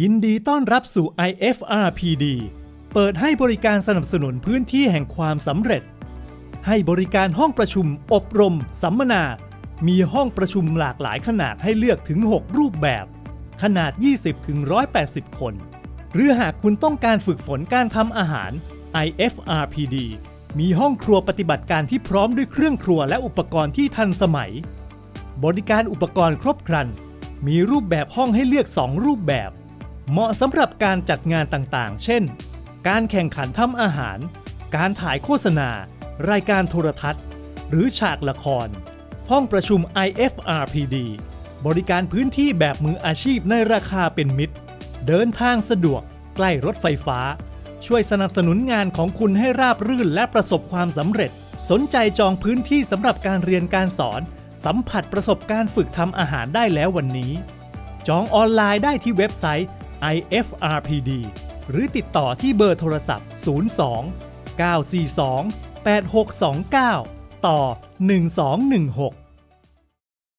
ยินดีต้อนรับสู่ IFRPD เปิดให้บริการสนับสนุนพื้นที่แห่งความสำเร็จ ให้บริการห้องประชุม อบรม สัมมนา มีห้องประชุมหลากหลายขนาดให้เลือกถึง 6 รูปแบบ ขนาด 20-180 คน หรือหากคุณต้องการฝึกฝนการทำอาหาร IFRPD มีห้องครัวปฏิบัติการที่พร้อมด้วยเครื่องครัวและอุปกรณ์ที่ทันสมัย บริการอุปกรณ์ครบครัน มีรูปแบบห้องให้เลือก 2 รูปแบบ เหมาะสำหรับการจัดงานต่างๆ เช่น การแข่งขันทำอาหาร การถ่ายโฆษณา รายการโทรทัศน์ หรือฉากละคร ห้องประชุม IFRPD บริการพื้นที่แบบมืออาชีพในราคาเป็นมิตร เดินทางสะดวก ใกล้รถไฟฟ้า ช่วยสนับสนุนงานของคุณให้ราบรื่นและประสบความสำเร็จ สนใจจองพื้นที่สำหรับการเรียนการสอน สัมผัสประสบการณ์ฝึกทำอาหารได้แล้ววันนี้ จองออนไลน์ได้ที่เว็บไซต์ IFRPD หรือติดต่อที่เบอร์โทรศัพท์ 02 942 8629 ต่อ 1216